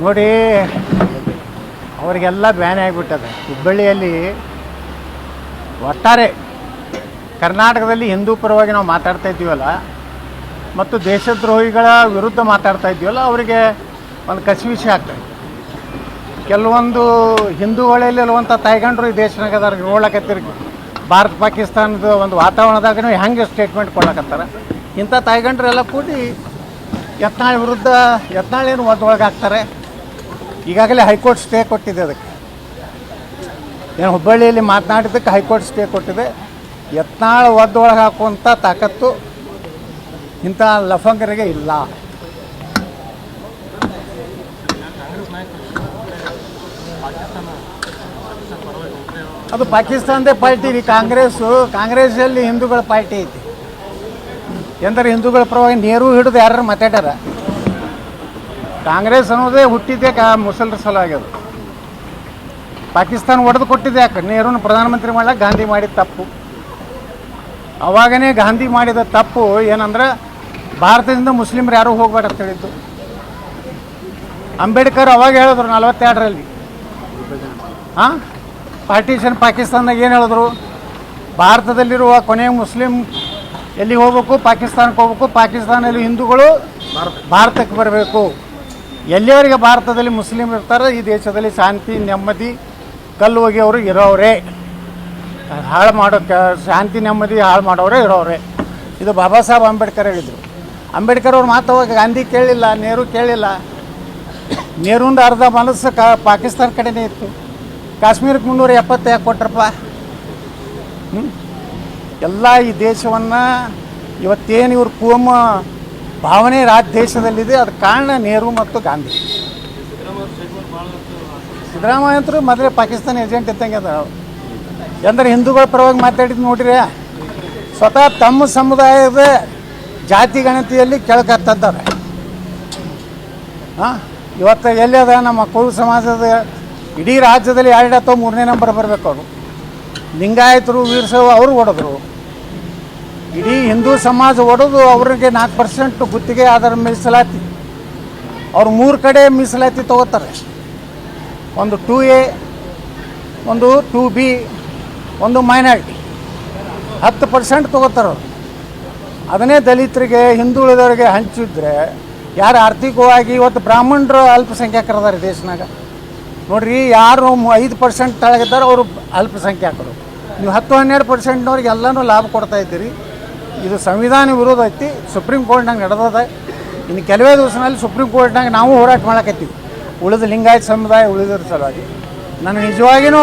ನೋಡಿ, ಅವರಿಗೆಲ್ಲ ಬ್ಯಾನ್ ಆಗಿಬಿಟ್ಟದೆ. ಹುಬ್ಬಳ್ಳಿಯಲ್ಲಿ ಒಟ್ಟಾರೆ ಕರ್ನಾಟಕದಲ್ಲಿ ಹಿಂದೂ ಪರವಾಗಿ ನಾವು ಮಾತಾಡ್ತಾ ಇದ್ದೀವಲ್ಲ, ಮತ್ತು ದೇಶದ್ರೋಹಿಗಳ ವಿರುದ್ಧ ಮಾತಾಡ್ತಾ ಇದ್ದೀವಲ್ಲ, ಅವರಿಗೆ ಒಂದು ಕಸಿವಿಷಿ ಆಗ್ತದೆ. ಕೆಲವೊಂದು ಹಿಂದೂಗಳಲ್ಲಿರುವಂಥ ತಾಯ್ಗಂಡ್ರು ಈ ದೇಶನಾಗದಾರ ನೋಡ್ಲಕತ್ತಿರಿ ಭಾರತ ಪಾಕಿಸ್ತಾನದ ಒಂದು ವಾತಾವರಣದಾಗ ಹೆಂಗೆ ಸ್ಟೇಟ್ಮೆಂಟ್ ಕೊಡ್ಲಕತ್ತಾರ. ಇಂಥ ತಾಯ್ಗಂಡ್ರೆಲ್ಲ ಕೂಡಿ ಯತ್ನಾಳ್ ವಿರುದ್ಧ, ಯತ್ನಾಳ್ ಏನು ಒದ್ದೊಳಗೆ ಹಾಕ್ತಾರೆ ಈಗಾಗಲೇ ಹೈಕೋರ್ಟ್ ಸ್ಟೇ ಕೊಟ್ಟಿದೆ ಅದಕ್ಕೆ. ಏನು ಹುಬ್ಬಳ್ಳಿಯಲ್ಲಿ ಮಾತನಾಡಿದ್ದಕ್ಕೆ ಹೈಕೋರ್ಟ್ ಸ್ಟೇ ಕೊಟ್ಟಿದೆ. ಯತ್ನಾಳ್ ಒದ್ದೊಳಗೆ ಹಾಕುವಂಥ ತಾಕತ್ತು ಇಂಥ ಲಫಂಗರಿಗೆ ಇಲ್ಲ. ಅದು ಪಾಕಿಸ್ತಾನದೇ ಪಾರ್ಟಿ ರೀ ಕಾಂಗ್ರೆಸ್ಸು ಕಾಂಗ್ರೆಸ್ಸಲ್ಲಿ ಹಿಂದೂಗಳ ಪಾರ್ಟಿ ಐತಿ. ಎಂದರೆ ಹಿಂದೂಗಳ ಪರವಾಗಿ ನೇರೂ ಹಿಡಿದು ಯಾರು ಮಾತಾಡ್ಯಾರ? ಕಾಂಗ್ರೆಸ್ ಅನ್ನೋದೇ ಹುಟ್ಟಿದ್ದೆ ಕಾ ಮುಸಲ್ರ ಸಲುವಾಗ್ಯದು ಪಾಕಿಸ್ತಾನ ಒಡೆದು ಕೊಟ್ಟಿದ್ದೆ ಯಾಕೆ? ನೆಹರೂನ ಪ್ರಧಾನಮಂತ್ರಿ ಮಾಡಕ್ಕೆ ಗಾಂಧಿ ಮಾಡಿದ ತಪ್ಪು. ಅವಾಗನೇ ಗಾಂಧಿ ಮಾಡಿದ ತಪ್ಪು ಏನಂದ್ರೆ ಭಾರತದಿಂದ ಮುಸ್ಲಿಮ್ರು ಯಾರೂ ಹೋಗ್ಬೇಡ ಅಂತ ಹೇಳಿದ್ದು. ಅಂಬೇಡ್ಕರ್ ಅವಾಗ ಹೇಳಿದ್ರು ನಲವತ್ತೆರಡರಲ್ಲಿ. ಹಾಂ ಪಾರ್ಟಿಷನ್ ಪಾಕಿಸ್ತಾನದಾಗ ಏನು ಹೇಳಿದ್ರು? ಭಾರತದಲ್ಲಿರುವ ಕೊನೆಯ ಮುಸ್ಲಿಂ ಎಲ್ಲಿ ಹೋಗ್ಬೇಕು? ಪಾಕಿಸ್ತಾನಕ್ಕೆ ಹೋಗ್ಬೇಕು. ಪಾಕಿಸ್ತಾನದಲ್ಲಿ ಹಿಂದೂಗಳು ಭಾರತಕ್ಕೆ ಬರಬೇಕು. ಎಲ್ಲಿವರೆಗೆ ಭಾರತದಲ್ಲಿ ಮುಸ್ಲಿಂ ಇರ್ತಾರೆ ಈ ದೇಶದಲ್ಲಿ ಶಾಂತಿ, ನೆಮ್ಮದಿ ಕಲ್ಲು ಒಗೆಯವರು ಇರೋವ್ರೆ ಹಾಳು ಮಾಡೋ ಶಾಂತಿ, ನೆಮ್ಮದಿ ಹಾಳು ಮಾಡೋರೇ ಇರೋವ್ರೆ ಇದು ಬಾಬಾ ಸಾಹೇಬ್ ಅಂಬೇಡ್ಕರ್ ಹೇಳಿದರು. ಅಂಬೇಡ್ಕರ್ ಅವ್ರು ಮಾತು ಅವಾಗ ಗಾಂಧಿ ಕೇಳಿಲ್ಲ, ನೆಹರು ಕೇಳಿಲ್ಲ. ನೆಹರೂಂದ ಅರ್ಧ ಮನಸ್ಸು ಕ, ಪಾಕಿಸ್ತಾನ ಕಡೆನೇ ಇತ್ತು. ಕಾಶ್ಮೀರಕ್ಕೆ ಮುನ್ನೂರ ಎಪ್ಪತ್ತು ಯಾಕೆ ಕೊಟ್ರಪ್ಪ? ಎಲ್ಲ ಈ ದೇಶವನ್ನು ಇವತ್ತೇನು ಇವ್ರ ಕೋಮ ಭಾವನೆ ರಾಜ್ಯ ದೇಶದಲ್ಲಿದೆ ಅದಕ್ಕೆ ಕಾರಣ ನೆಹರು ಮತ್ತು ಗಾಂಧಿ. ಸಿದ್ದರಾಮಯ್ಯ ಅಂತೂ ಮೊದಲೇ ಪಾಕಿಸ್ತಾನ ಏಜೆಂಟ್ ಇದ್ದಂಗೆ ಅದ ಎಂದ್ರೆ ಹಿಂದೂಗಳ ಪರವಾಗಿ ಮಾತಾಡಿದ್ದು ನೋಡ್ರಿ, ಸ್ವತಃ ತಮ್ಮ ಸಮುದಾಯದ ಜಾತಿ ಗಣತಿಯಲ್ಲಿ ಕೆಳಕತ್ತದ್ದಾರೆ ಹಾಂ, ಇವತ್ತು ಎಲ್ಲಿ ಅದ? ನಮ್ಮ ಕುರು ಸಮಾಜದ ಇಡೀ ರಾಜ್ಯದಲ್ಲಿ ಎರಡು ಅಥವಾ ಮೂರನೇ ನಂಬರ್ ಬರಬೇಕು ಅವರು. ಲಿಂಗಾಯತರು ವೀರಸವ ಅವರು ಹೊಡೆದ್ರು ಇಡೀ ಹಿಂದೂ ಸಮಾಜ ಒಡೆದು ಅವ್ರಿಗೆ ನಾಲ್ಕು ಪರ್ಸೆಂಟ್ ಗುತ್ತಿಗೆ ಆದರೆ ಮೀಸಲಾತಿ. ಅವ್ರು ಮೂರು ಕಡೆ ಮೀಸಲಾತಿ ತಗೋತಾರೆ. ಒಂದು ಟೂ ಎ ಒಂದು ಟೂ ಬಿ ಒಂದು ಮೈನಾರಿಟಿ ಹತ್ತು ಪರ್ಸೆಂಟ್ ತೊಗೋತಾರೆ ಅವ್ರು. ಅದನ್ನೇ ದಲಿತರಿಗೆ ಹಿಂದುಳಿದವರಿಗೆ ಹಂಚಿದ್ರೆ ಯಾರು ಆರ್ಥಿಕವಾಗಿ ಇವತ್ತು ಬ್ರಾಹ್ಮಣರು ಅಲ್ಪಸಂಖ್ಯಾತರದಾರೆ ದೇಶನಾಗ. ನೋಡ್ರಿ, ಯಾರು ಐದು ಪರ್ಸೆಂಟ್ ತಳಗಿದ್ದಾರೆ, ಅವರು ಅಲ್ಪಸಂಖ್ಯಾಕರು. ನೀವು ಹತ್ತು ಹನ್ನೆರಡು ಪರ್ಸೆಂಟ್ನವ್ರಿಗೆ ಎಲ್ಲನೂ ಲಾಭ ಕೊಡ್ತಾ ಇದ್ದೀರಿ. ಇದು ಸಂವಿಧಾನ ವಿರೋಧ ಐತಿ, ಸುಪ್ರೀಂ ಕೋರ್ಟ್ನಾಗ ನಡೆದದ. ಇನ್ನು ಕೆಲವೇ ದಿವಸದಲ್ಲಿ ಸುಪ್ರೀಂ ಕೋರ್ಟ್ನಾಗ ನಾವು ಹೋರಾಟ ಮಾಡಕತ್ತೀವಿ. ಉಳಿದ ಲಿಂಗಾಯತ ಸಮುದಾಯ ಉಳಿದ್ರ ಸಲುವಾಗಿ. ನಾನು ನಿಜವಾಗಿಯೂ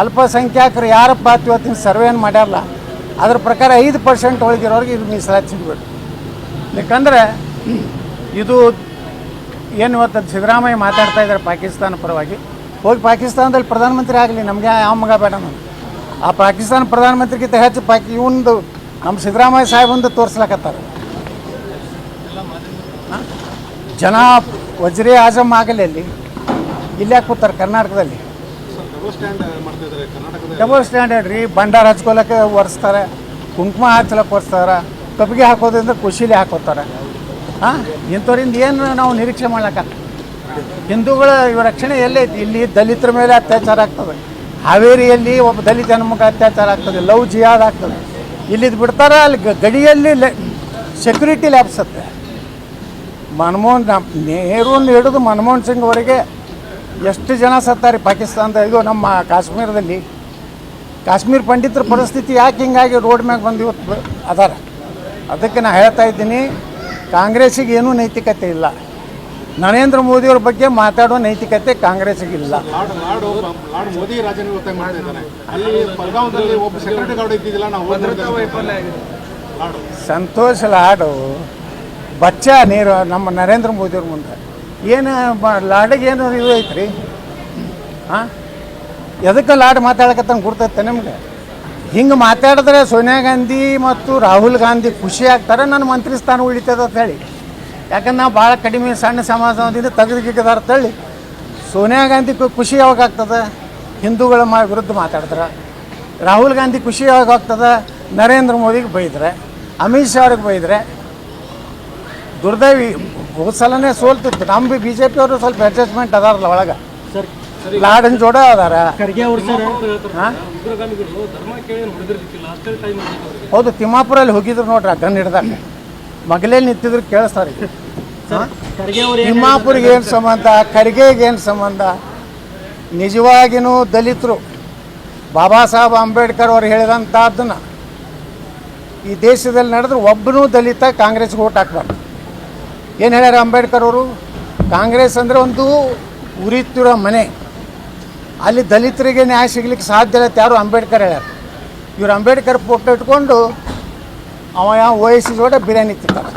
ಅಲ್ಪಸಂಖ್ಯಾತರು ಯಾರಪ್ಪ ಇವತ್ತಿನ ಸರ್ವೇನು ಮಾಡ್ಯಾರಲ್ಲ, ಅದ್ರ ಪ್ರಕಾರ ಐದು ಪರ್ಸೆಂಟ್ ಒಳಗಿರೋರಿಗೆ ಇದು ಮೀಸಲಾತಿ ಸಿಗಬೇಕು. ಯಾಕಂದರೆ ಇದು ಏನು ಇವತ್ತು ಸಿದ್ದರಾಮಯ್ಯ ಮಾತಾಡ್ತಾ ಇದ್ದಾರೆ ಪಾಕಿಸ್ತಾನ ಪರವಾಗಿ. ಹೋಗಿ ಪಾಕಿಸ್ತಾನದಲ್ಲಿ ಪ್ರಧಾನಮಂತ್ರಿ ಆಗಲಿ, ನಮಗೆ ಯಾವ ಮಗ ಬೇಡ ನಾನು ಆ ಪಾಕಿಸ್ತಾನ ಪ್ರಧಾನಮಂತ್ರಿಗಿಂತ ಹೆಚ್ಚು ಪಾಕಿ ಇವಂದು ನಮ್ಮ ಸಿದ್ದರಾಮಯ್ಯ ಸಾಹೇಬಂದು ತೋರಿಸ್ಲಕತ್ತಾರೆ? ಜನ ವಜ್ರೇ ಆಜಮ್ ಆಗಲಿ ಅಲ್ಲಿ. ಇಲ್ಲೇ ಕೂತಾರೆ ಕರ್ನಾಟಕದಲ್ಲಿ. ಡಬಲ್ ಸ್ಟ್ಯಾಂಡರ್ಡ್ ರೀ, ಭಂಡಾರ ಹಚ್ಕೊಳಕ್ಕೆ ಒರೆಸ್ತಾರೆ, ಕುಂಕುಮ ಹಚ್ಚಲಕ್ಕೆ ಒರೆಸ್ತಾರೆ ಕಬ್ಬಿಗೆ ಹಾಕೋದ್ರಿಂದ ಖುಷಿಲಿ ಹಾಕೋತಾರೆ. ಹಾಂ? ಇಂಥವ್ರಿಂದ ಏನು ನಾವು ನಿರೀಕ್ಷೆ ಮಾಡ್ಲಕ್ಕ? ಹಿಂದೂಗಳ ರಕ್ಷಣೆ ಎಲ್ಲೈತಿ, ಇಲ್ಲಿ ದಲಿತರ ಮೇಲೆ ಅತ್ಯಾಚಾರ ಆಗ್ತದೆ. ಹಾವೇರಿಯಲ್ಲಿ ಒಬ್ಬ ದಲಿತ ಹೆಣ್ಮಗ ಅತ್ಯಾಚಾರ ಆಗ್ತದೆ, ಲವ್ ಜಿಯಾದ್ ಆಗ್ತದೆ. ಇಲ್ಲಿದ್ದು ಬಿಡ್ತಾರೆ, ಅಲ್ಲಿ ಗಡಿಯಲ್ಲಿ ಸೆಕ್ಯೂರಿಟಿ ಲ್ಯಾಬ್ಸತ್ತೆ ಮನಮೋಹನ್, ನಮ್- ನೆಹರೂನ್ ಹಿಡಿದು ಮನಮೋಹನ್ ಸಿಂಗ್ ಅವರಿಗೆ ಎಷ್ಟು ಜನ ಸತ್ತಾರೆ? ಪಾಕಿಸ್ತಾನದ ಇದು ನಮ್ಮ ಕಾಶ್ಮೀರದಲ್ಲಿ. ಕಾಶ್ಮೀರ ಪಂಡಿತರ ಪರಿಸ್ಥಿತಿ ಯಾಕೆ ಹಿಂಗಾಗಿ ರೋಡ್ ಮ್ಯಾಗ ಬಂದು ಇವತ್ತು ಅದಾರ? ಅದಕ್ಕೆ ನಾನು ಹೇಳ್ತಾ ಇದ್ದೀನಿ, ಕಾಂಗ್ರೆಸ್ಸಿಗೆ ಏನೂ ನೈತಿಕತೆ ಇಲ್ಲ. ನರೇಂದ್ರ ಮೋದಿಯವ್ರ ಬಗ್ಗೆ ಮಾತಾಡೋ ನೈತಿಕತೆ ಕಾಂಗ್ರೆಸ್ಗೆ ಇಲ್ಲ ಸಂತೋಷ್ ಲಾಡು ಬಚ್ಚ ನೀರು ನಮ್ಮ ನರೇಂದ್ರ ಮೋದಿಯವ್ರ ಮುಂದೆ. ಏನು ಬ- ಲಾಡಿಗೆ ಏನು ಇದು ಐತ್ರಿ? ಹಾಂ ಎದಕ್ಕೆ ಲಾಡ್ ಮಾತಾಡಕತ್ತ ಗುರ್ತೈತೆ ನಿಮ್ಗೆ? ಹಿಂಗೆ ಮಾತಾಡಿದ್ರೆ ಸೋನಿಯಾ ಗಾಂಧಿ ಮತ್ತು ರಾಹುಲ್ ಗಾಂಧಿ ಖುಷಿ ಆಗ್ತಾರೆ ನನ್ನ ಮಂತ್ರಿ ಸ್ಥಾನ ಉಳಿತದೆ ಅಂತ ಹೇಳಿ. ಯಾಕಂದ್ರೆ ನಾವು ಭಾಳ ಕಡಿಮೆ ಸಣ್ಣ ಸಮಾಜದಿಂದ ತೆಗೆದುಗಿದ್ದಾರ ಅಂತೇಳಿ ಸೋನಿಯಾ ಗಾಂಧಿ ಖುಷಿ ಯಾವಾಗ ಆಗ್ತದೆ? ಹಿಂದೂಗಳ ಮಾ ವಿರುದ್ಧ ಮಾತಾಡಿದ್ರೆ. ರಾಹುಲ್ ಗಾಂಧಿ ಖುಷಿ ಯಾವಾಗ ಆಗ್ತದೆ? ನರೇಂದ್ರ ಮೋದಿಗೆ ಬೈದ್ರೆ. ಅಮಿತ್ ಶಾ ಅವ್ರಿಗೆ ಬೈದ್ರೆ. ದುರ್ದೈವಿ ಹೋದ ಸಲನೇ ಸೋಲ್ತಿತ್ತು. ನಮ್ಮ ಬಿ ಬಿ ಜೆ ಪಿಯವರು ಸ್ವಲ್ಪ ಅಡ್ಜಸ್ಟ್ಮೆಂಟ್ ಅದಾರಲ್ಲ ಒಳಗೆ. ಲಾಡನ್ ಜೋಡ ಅದಾರ. ಅವರು ಹೌದು ತಿಮ್ಮಾಪುರಲ್ಲಿ ಹೋಗಿದ್ರು ನೋಡ್ರಿ ಗನ್ ಹಿಡ್ದಾಗ. ಮಗಲೇ ನಿಂತಿದ್ರು ಕೇಳಿಸ್ತಾರೆ ತಿಮ್ಮಾಪುರಿಗೆ ಏನು ಸಂಬಂಧ? ಖರ್ಗೆಗೆ ಏನು ಸಂಬಂಧ? ನಿಜವಾಗಿಯೂ ದಲಿತರು. ಬಾಬಾ ಸಾಹೇಬ್ ಅಂಬೇಡ್ಕರ್ ಅವ್ರು ಹೇಳಿದಂಥದ್ದನ್ನು ಈ ದೇಶದಲ್ಲಿ ನಡೆದ್ರೆ ಒಬ್ಬನೂ ದಲಿತ ಕಾಂಗ್ರೆಸ್ಗೆ ಓಟ್ ಹಾಕ್ಬಾರ್ದು. ಏನು ಹೇಳ್ಯಾರ ಅಂಬೇಡ್ಕರ್ ಅವರು? ಕಾಂಗ್ರೆಸ್ ಅಂದರೆ ಒಂದು ಉರಿತಿರೋ ಮನೆ. ಅಲ್ಲಿ ದಲಿತರಿಗೆ ನ್ಯಾಯ ಸಿಗ್ಲಿಕ್ಕೆ ಸಾಧ್ಯ ಇಲ್ಲ ಯಾರು ಅಂಬೇಡ್ಕರ್ ಹೇಳ್ಯಾರ? ಇವ್ರು ಅಂಬೇಡ್ಕರ್ ಫೋಟೋ ಇಟ್ಕೊಂಡು ಅವ ಯಾವ ವಯಸ್ಸಿನ ಜೋಡ ಬಿರಿಯಾನಿ ತಿಂತಾರೆ.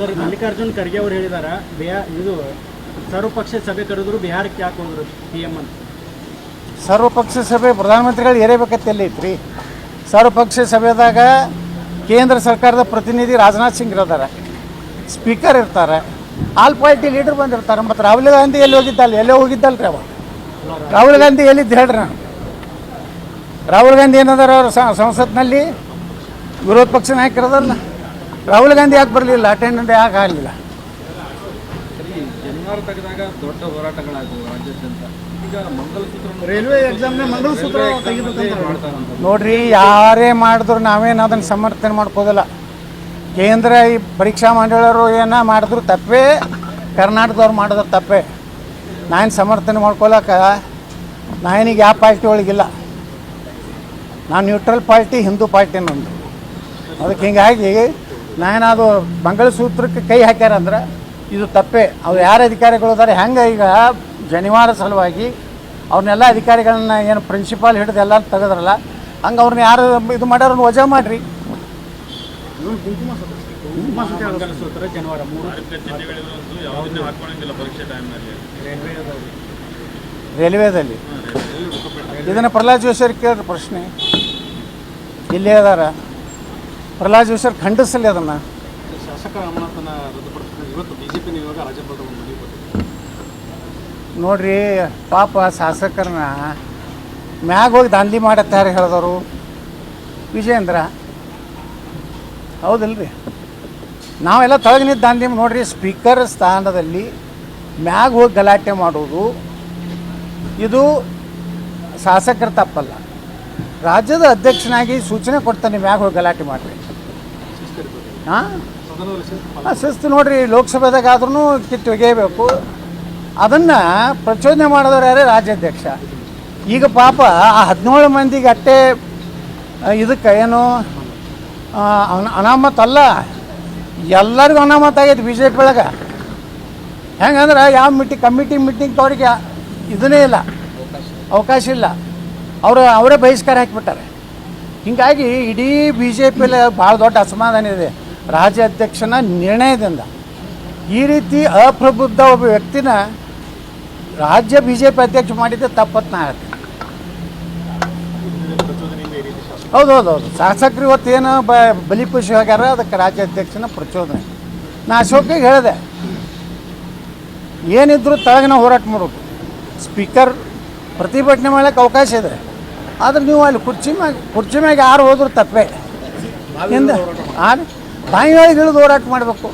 ಸರ್, ಮಲ್ಲಿಕಾರ್ಜುನ್ ಖರ್ಗೆ ಅವರು ಹೇಳಿದಾರ ಬಿಹಾರ್ ಇದು ಸರ್ವಪಕ್ಷ ಸಭೆ ಕರೆದ್ರು ಬಿಹಾರಕ್ಕೆ ಯಾಕೆ ಹೋದ್ರು ಪಿ ಎಂ ಅಂತ? ಸರ್ವಪಕ್ಷ ಸಭೆ ಪ್ರಧಾನಮಂತ್ರಿಗಳು ಏರೇಬೇಕಂತ ಎಲ್ಲಿ ಐತ್ರಿ. ಸರ್ವಪಕ್ಷ ಸಭೆದಾಗ ಕೇಂದ್ರ ಸರ್ಕಾರದ ಪ್ರತಿನಿಧಿ ರಾಜನಾಥ್ ಸಿಂಗ್ ಇರೋದಾರೆ. ಸ್ಪೀಕರ್ ಇರ್ತಾರೆ. ಆಲ್ ಪಾರ್ಟಿ ಲೀಡರ್ ಬಂದಿರ್ತಾರೆ. ಮತ್ತು ರಾಹುಲ್ ಗಾಂಧಿ ಎಲ್ಲಿ ಹೋಗಿದ್ದಲ್ಲ? ಎಲ್ಲೇ ಹೋಗಿದ್ದಲ್ರಿ ಅವ? ರಾಹುಲ್ ಗಾಂಧಿ ಎಲ್ಲಿದ್ದು ಹೇಳ್ರಿ ನಾನು. ರಾಹುಲ್ ಗಾಂಧಿ ಏನದಾರ ಅವರು ಸಂಸತ್ನಲ್ಲಿ? ವಿರೋಧ ಪಕ್ಷ ನಾಯಕರದಲ್ಲ ರಾಹುಲ್ ಗಾಂಧಿ ಯಾಕೆ ಬರಲಿಲ್ಲ? ಅಟೆಂಡೆಂಟ್ ಯಾಕೆ ಆಗಲಿಲ್ಲ? ಜನ್ವಾರ ತೆಗೆದಾಗ ದೊಡ್ಡ ಹೋರಾಟಗಳಾದವು ರಾಜ್ಯಾದ್ಯಂತ. ಈಗ ಮಂಗಲಸೂತ್ರ ರೈಲ್ವೆ ಎಕ್ಸಾಮ್ನ ಮಂಗಳಸೂತ್ರ ನೋಡ್ರಿ ಯಾರೇ ಮಾಡಿದ್ರು ನಾವೇನು ಅದನ್ನು ಸಮರ್ಥನೆ ಮಾಡ್ಕೋದಿಲ್ಲ. ಕೇಂದ್ರ ಈ ಪರೀಕ್ಷಾ ಮಂಡಳಿಯವರು ಏನ ಮಾಡಿದ್ರು ತಪ್ಪೇ. ಕರ್ನಾಟಕದವ್ರು ಮಾಡಿದ್ರು ತಪ್ಪೇ. ನಾನು ಸಮರ್ಥನೆ ಮಾಡ್ಕೊಳಕ ನಾನೀಗ ಯಾವ ಪಾರ್ಟಿ ಒಳಗಿಲ್ಲ. ನಾನು ನ್ಯೂಟ್ರಲ್ ಪಾರ್ಟಿ ಹಿಂದೂ ಪಾರ್ಟಿ ನಂದು. ಅದಕ್ಕೆ ಹಿಂಗಾಗಿ ನಾನು ಅದು ಮಂಗಳಸೂತ್ರಕ್ಕೆ ಕೈ ಹಾಕ್ಯಾರಂದ್ರೆ ಇದು ತಪ್ಪೇ. ಅವ್ರು ಯಾರು ಅಧಿಕಾರಿಗಳು ಅದಾರೆ ಹೆಂಗೆ ಈಗ ಜನಿವಾರ ಸಲುವಾಗಿ ಅವ್ರನ್ನೆಲ್ಲ ಅಧಿಕಾರಿಗಳನ್ನ ಏನು ಪ್ರಿನ್ಸಿಪಾಲ್ ಹಿಡಿದು ಎಲ್ಲ ತೆಗೆದ್ರಲ್ಲ ಹಂಗೆ ಅವ್ರನ್ನ ಯಾರು ಇದು ಮಾಡ್ಯಾರ ವಜಾ ಮಾಡಿರಿ. ರೈಲ್ವೇದಲ್ಲಿ. ಇದನ್ನು ಪ್ರಹ್ಲಾದ್ ಜೋಶಿ ಕೇಳಿದ್ರೆ ಪ್ರಶ್ನೆ. ಇಲ್ಲೇ ಅದಾರ. ಪ್ರಹ್ಲಾದ್ ಜೋಶಿಯರ್ ಖಂಡಿಸಲಿ ಅದನ್ನು. ಶಾಸಕ ಅಮಾನತನ್ನ ರದ್ದುಪಡಿಸಿದ್ರೆ ಇವತ್ತು ಬಿಜೆಪಿ ನಿಯೋಗ ರಾಜ್ಯಪಾಲರ ಒಂದು ಮನವಿ ಕೊಟ್ಟಿದೆ ನೋಡ್ರಿ ಪಾಪ ಶಾಸಕರನ್ನ ಮ್ಯಾಗ ಹೋಗಿ ದಾಂಧಿ ಮಾಡತ್ತೆ ಯಾರು ಹೇಳಿದವರು? ವಿಜಯೇಂದ್ರ. ಹೌದಲ್ರಿ. ನಾವೆಲ್ಲ ತೊಳಗೆ ನಿಂತು ದಾಂಧಿ ನೋಡ್ರಿ ಸ್ಪೀಕರ್ ಸ್ಥಾನದಲ್ಲಿ ಮ್ಯಾಗ ಹೋಗಿ ಗಲಾಟೆ ಮಾಡೋದು ಇದು ಶಾಸಕರ ತಪ್ಪಲ್ಲ. ರಾಜ್ಯದ ಅಧ್ಯಕ್ಷನಾಗಿ ಸೂಚನೆ ಕೊಡ್ತಾನೆ ಮ್ಯಾಗ ಹೋಗಿ ಗಲಾಟೆ ಮಾಡಿರಿ. ಹಾಂ? ಶಿಸ್ತು ನೋಡ್ರಿ, ಲೋಕಸಭೆದಾಗ ಆದ್ರೂ ಕಿತ್ತು ಒಗೆಯಬೇಕು. ಅದನ್ನು ಪ್ರಚೋದನೆ ಮಾಡಿದವ್ರು ಯಾರೇ ರಾಜ್ಯಾಧ್ಯಕ್ಷ. ಈಗ ಪಾಪ ಆ ಹದಿನೇಳು ಮಂದಿಗೆ ಅಟ್ಟೆ ಇದಕ್ಕೆ ಏನು ಅನಾಮತ್ ಅಲ್ಲ. ಎಲ್ಲರಿಗೂ ಅನಾಮತ್ ಆಗೈತೆ ಬಿ ಜೆ ಪಿ ಒಳಗೆ. ಹೆಂಗಂದ್ರೆ ಯಾವ ಮೀಟಿಂಗ್ ಕಮಿಟಿ ಮೀಟಿಂಗ್ ಅವ್ರಿಗೆ ಇದನ್ನೇ ಇಲ್ಲ. ಅವಕಾಶ ಇಲ್ಲ. ಅವರು, ಅವರೇ ಬಹಿಷ್ಕಾರ ಹಾಕಿಬಿಟ್ಟಾರೆ. ಹೀಗಾಗಿ ಇಡೀ ಬಿ ಜೆ ಪಿಲಿ ಭಾಳ ದೊಡ್ಡ ಅಸಮಾಧಾನ ಇದೆ. ರಾಜ್ಯಾಧ್ಯಕ್ಷನ ನಿರ್ಣಯದಿಂದ. ಈ ರೀತಿ ಅಪ್ರಬುದ್ಧ ಒಬ್ಬ ವ್ಯಕ್ತಿನ ರಾಜ್ಯ ಬಿ ಜೆ ಪಿ ಅಧ್ಯಕ್ಷ ಮಾಡಿದ್ದೆ ತಪ್ಪತ್ತು ನಾ ಹೇಳ್ತೀನಿ ಹೌದು ಹೌದು ಹೌದು ಶಾಸಕರು ಇವತ್ತೇನು ಬ ಬಲಿಪಶು ಆಗ್ಯಾರ ಅದಕ್ಕೆ ರಾಜ್ಯಾಧ್ಯಕ್ಷನ ಪ್ರಚೋದನೆ. ನಾ ಅಶೋಕಿಗೆ ಹೇಳಿದೆ. ಏನಿದ್ರು ತಳಗಿನ ಹೋರಾಟ ಮಾಡೋದು ಸ್ಪೀಕರ್ ಪ್ರತಿಭಟನೆ ಮಾಡೋಕ್ಕೆ ಅವಕಾಶ ಇದೆ. ಆದ್ರೆ ನೀವು ಅಲ್ಲಿ ಕುರ್ಚಿ ಮ್ಯಾಗ ಕುರ್ಚಿ ಮ್ಯಾಗ ಯಾರು ಹೋದ್ರು ತಪ್ಪೇ. ಹಿಂದೆ ಹಾಂ ಬಾಯಿ ಒಳಗೆ ಇಳಿದು ಹೋರಾಟ ಮಾಡಬೇಕು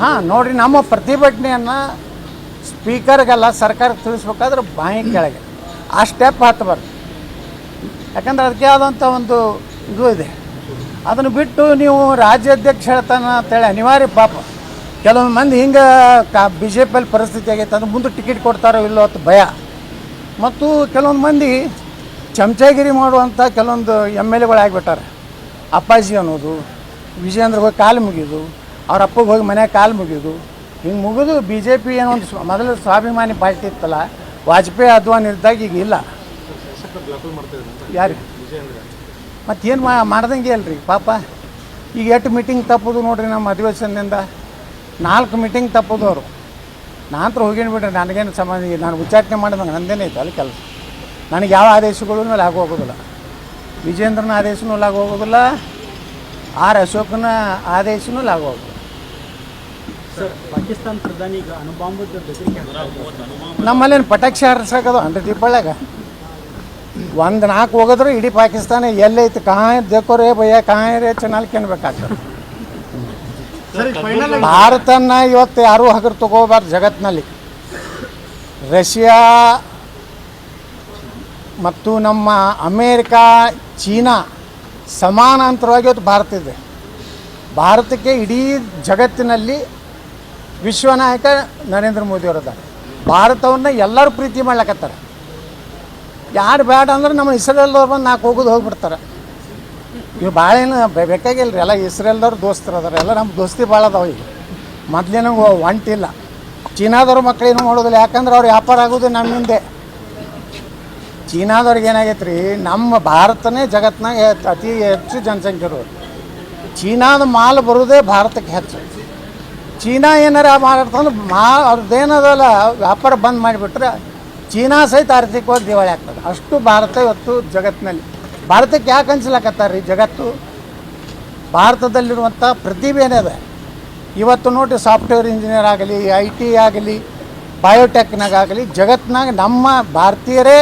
ಹಾಂ ನೋಡಿರಿ ನಮ್ಮ ಪ್ರತಿಭಟನೆಯನ್ನು ಸ್ಪೀಕರ್ಗೆಲ್ಲ ಸರ್ಕಾರಕ್ಕೆ ತಿಳಿಸ್ಬೇಕಾದ್ರೆ ಬಾಯಿ ಕೆಳಗೆ. ಆ ಸ್ಟೆಪ್ ಹತ್ತಬಾರ್ದು ಯಾಕಂದ್ರೆ ಅದಕ್ಕೆ ಆದಂಥ ಒಂದು ಇದು ಇದೆ. ಅದನ್ನು ಬಿಟ್ಟು ನೀವು ರಾಜ್ಯಾಧ್ಯಕ್ಷ ಹೇಳ್ತಾನೆ ಅಂತೇಳಿ ಅನಿವಾರ್ಯ ಪಾಪ. ಕೆಲವೊಂದು ಮಂದಿ ಹಿಂಗೆ ಕಾ ಬಿ ಜೆ ಪಿಯಲ್ಲಿ ಪರಿಸ್ಥಿತಿ ಆಗೈತೆ ಅಂದ್ರೆ ಮುಂದೆ ಟಿಕೆಟ್ ಕೊಡ್ತಾರೋ ಇಲ್ಲೋ ಅಂತ ಭಯ. ಮತ್ತು ಕೆಲವೊಂದು ಮಂದಿ ಚಮಚಾಗಿರಿ ಮಾಡುವಂಥ ಕೆಲವೊಂದು ಎಂ ಎಲ್ ಎಗಳು ಆಗಿಬಿಟ್ಟಾರೆ ಅಪ್ಪಾಜಿ ಅನ್ನೋದು, ವಿಜಯೇಂದ್ರ ಹೋಗಿ ಕಾಲು ಮುಗಿಯೋದು ಅವ್ರ ಅಪ್ಪಗೆ ಹೋಗಿ ಮನೆಯಾಗ ಕಾಲು ಮುಗಿಯೋದು ಹಿಂಗೆ ಮುಗಿದು ಬಿ ಜೆ ಪಿ ಏನೋ ಒಂದು ಮೊದಲು ಸ್ವಾಭಿಮಾನಿ ಪಾರ್ಟಿ ಇತ್ತಲ್ಲ, ವಾಜಪೇಯಿ ಅದ್ವಾನಿ ಇದ್ದಾಗ ಈಗ ಇಲ್ಲ. ಯಾರು? ಮತ್ತೇನು ಮಾ, ಮಾಡ್ದಂಗೆ ಅಲ್ರಿ ಪಾಪ. ಈಗ ಎಷ್ಟು ಮೀಟಿಂಗ್ ತಪ್ಪೋದು ನೋಡ್ರಿ ನಮ್ಮ ಅಧಿವೇಶನದಿಂದ. ನಾಲ್ಕು ಮೀಟಿಂಗ್ ತಪ್ಪೋದು ಅವರು. ನಾನು ಹೋಗಿನ ಬಿಡ್ರಿ, ನನಗೇನು ಸಂಬಂಧ. ನಾನು ಉಚ್ಚಾಟನೆ ಮಾಡಿದಂಗೆ ನಂದೇನೆ ಐತೆ ಅಲ್ಲಿ ಕೆಲಸ. ನನಗೆ ಯಾವ ಆದೇಶಗಳು ಮೇಲೆ ಹೋಗೋದಿಲ್ಲ ವಿಜೇಂದ್ರನ ಆದೇಶನೂ ಲಾಗು ಹೋಗೋದಿಲ್ಲ. ಆರ್ ಅಶೋಕನ ಆದೇಶನೂ ಲಾಗು ಹೋಗೋದಿಲ್ಲ. ಸರ್ ಪಾಕಿಸ್ತಾನ ಪ್ರಧಾನಿ ಈಗ. ನಮ್ಮಲ್ಲೇನು ಪಟಾಕ್ಷಿ ಹಾರಿಸೋದು ಅಂದ್ರೆ ದೀಪಾವಳಿಯಾಗ ಒಂದು ನಾಲ್ಕು ಹೋಗಿದ್ರೆ ಇಡೀ ಪಾಕಿಸ್ತಾನ ಎಲ್ಲೈತಿ. ಕಾಯ್ ದೇಕೋರೇ ಭಯ್ಯ ಕಾಯ ರೇ ಚೆನ್ನಾಗಿ ಕೇಳ್ಬೇಕಾಗ್ತದೆ ಸರಿ ಫೈನಲ್ ಭಾರತನ ಇವತ್ತು ಯಾರೂ ಹಗರು ತಗೋಬಾರ್ದು ಜಗತ್ತಿನಲ್ಲಿ ರಷ್ಯಾ ಮತ್ತು ನಮ್ಮ ಅಮೇರಿಕಾ, ಚೀನಾ ಸಮಾನಾಂತರವಾಗಿ ಇವತ್ತು ಭಾರತ ಇದೆ. ಭಾರತಕ್ಕೆ ಇಡೀ ಜಗತ್ತಿನಲ್ಲಿ ವಿಶ್ವ ನಾಯಕ ನರೇಂದ್ರ ಮೋದಿಯವರಿದ್ದಾರೆ ಭಾರತವನ್ನು ಎಲ್ಲರೂ ಪ್ರೀತಿ ಮಾಡ್ಲಕತ್ತಾರೆ. ಯಾರು ಬೇಡ ಅಂದ್ರೆ ನಮ್ಮ ಇಸ್ರೇಲ್ದವ್ರು ಬಂದು ನಾಲ್ಕು ಹೋಗೋದು ಹೋಗ್ಬಿಡ್ತಾರೆ. ಇವು ಭಾಳ ಏನು ಬೇಕಾಗಿಲ್ಲ ರೀ ಎಲ್ಲ ಇಸ್ರೇಲ್ದವ್ರು ದೋಸ್ತರು ಅದಾರ. ಎಲ್ಲ ನಮ್ಮ ದೋಸ್ತಿ ಭಾಳ ಅದಾವ ಈಗ. ಮೊದ್ಲೇನು ಒಂಟಿಲ್ಲ. ಚೀನಾದವ್ರ ಮಕ್ಕಳೇನು ಮಾಡೋದಿಲ್ಲ. ಯಾಕಂದ್ರೆ ಅವ್ರು ವ್ಯಾಪಾರ ಆಗೋದು ನಮ್ಮಿಂದೆ ಚೀನಾದವ್ರಿಗೆ ಏನಾಗೈತೆ ರೀ ನಮ್ಮ ಭಾರತನೇ ಜಗತ್ತಿನಾಗ ಅತಿ ಹೆಚ್ಚು ಜನಸಂಖ್ಯೆ ಇರೋದು. ಚೀನಾದ ಮಾಲ್ ಬರೋದೇ ಭಾರತಕ್ಕೆ ಹೆಚ್ಚು. ಚೀನಾ ಏನಾರ ಮಾಡ್ತಂದ್ರೆ ಮಾ ಅವ್ರದ್ದೇನದಲ್ಲ ವ್ಯಾಪಾರ ಬಂದ್ ಮಾಡಿಬಿಟ್ರೆ ಚೀನಾ ಸಹಿತ ಆರ್ಥಿಕವಾಗಿ ದಿವಾಳಿ ಆಗ್ತದೆ. ಅಷ್ಟು ಭಾರತ ಇವತ್ತು ಜಗತ್ತಿನಲ್ಲಿ ಭಾರತಕ್ಕೆ ಯಾಕೆ ಅನ್ಸ್ಲಕತ್ತಾರೆ ರೀ ಜಗತ್ತು ಭಾರತದಲ್ಲಿರುವಂಥ ಪ್ರತಿಭೆ ಏನಿದೆ? ಇವತ್ತು ನೋಡಿ ಸಾಫ್ಟ್ವೇರ್ ಇಂಜಿನಿಯರ್ ಆಗಲಿ, ಐ ಟಿ ಆಗಲಿ ಬಯೋಟೆಕ್ನಾಗ ಆಗಲಿ ಜಗತ್ತಿನಾಗ ನಮ್ಮ ಭಾರತೀಯರೇ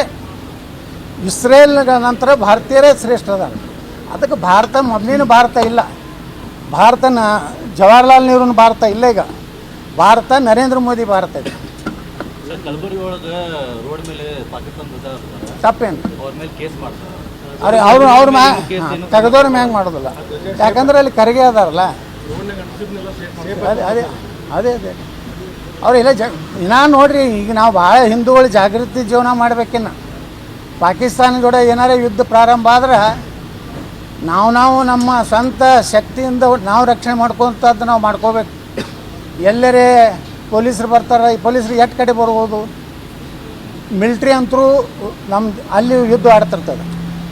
ಇಸ್ರೇಲ್ ನಂತರ ಭಾರತೀಯರೇ ಶ್ರೇಷ್ಠ ಅದಾರ. ಅದಕ್ಕೆ ಭಾರತ ಮೊದಲಿನ ಭಾರತ ಇಲ್ಲ. ಭಾರತನ ಜವಾಹರ್ಲಾಲ್ ನೆಹರೂನ ಭಾರತ ಇಲ್ಲ ಈಗ. ಭಾರತ ನರೇಂದ್ರ ಮೋದಿ ಭಾರತ ಇದೆ. ತಪ್ಪೇನು? ಅವ್ರ ಅವ್ರು ಅವರು ಅವ್ರ ಮ್ಯಾ ತೆಗೆದವ್ರ ಮ್ಯಾಂಗ್ ಮಾಡೋದಿಲ್ಲ. ಯಾಕಂದ್ರೆ ಅಲ್ಲಿ ಕರಿಗೆ ಅದಾರಲ್ಲ. ಅದೇ ಅದೇ ಅದೇ ಅದೇ. ಅವರೆಲ್ಲ ಜ ಇನ್ನ ನೋಡ್ರಿ ಈಗ ನಾವು ಭಾಳ ಹಿಂದೂಗಳು ಜಾಗೃತಿ ಜೀವನ ಮಾಡ್ಬೇಕಿನ್ನ. ಪಾಕಿಸ್ತಾನ ಜೋಡ ಏನಾರೇ ಯುದ್ಧ ಪ್ರಾರಂಭ ಆದ್ರೆ ನಾವು ನಾವು ನಮ್ಮ ಸ್ವಂತ ಶಕ್ತಿಯಿಂದ ನಾವು ರಕ್ಷಣೆ ಮಾಡ್ಕೊಂತದ್ದು ನಾವು ಮಾಡ್ಕೋಬೇಕು. ಎಲ್ಲರೇ ಪೊಲೀಸರು ಬರ್ತಾರೆ, ಈ ಪೊಲೀಸರು ಎಷ್ಟು ಕಡೆ ಬರ್ಬೋದು? ಮಿಲ್ಟ್ರಿ ಅಂತರೂ ನಮ್ಮ ಅಲ್ಲಿ ಯುದ್ಧ ಆಡ್ತಿರ್ತದೆ.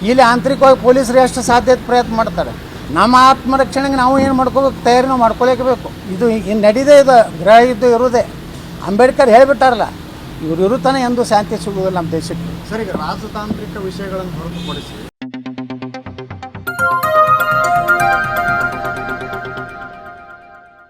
ಇಲ್ಲಿ ಆಂತರಿಕವಾಗಿ ಪೊಲೀಸರು ಎಷ್ಟು ಸಾಧ್ಯತೆ ಪ್ರಯತ್ನ ಮಾಡ್ತಾರೆ? ನಮ್ಮ ಆತ್ಮರಕ್ಷಣೆಗೆ ನಾವು ಏನು ಮಾಡ್ಕೋಬೇಕು? ತಯಾರಿ ನಾವು ಮಾಡ್ಕೊಲೇಬೇಕು ಇದು ಈಗ ನಡೀದೇ ಇದು ಗೃಹ ಯುದ್ಧ ಇರೋದೇ ಅಂಬೇಡ್ಕರ್ ಹೇಳಿಬಿಟ್ಟಾರಲ್ಲ ಇವ್ರು ಇರುತ್ತಾನೆ ಎಂದು ಶಾಂತಿ ಸಿಗುವುದಿಲ್ಲ ನಮ್ಮ ದೇಶಕ್ಕೆ. ಸರ್ ಈಗ ರಾಜತಾಂತ್ರಿಕ ವಿಷಯಗಳನ್ನು ಹೊರತುಪಡಿಸಿ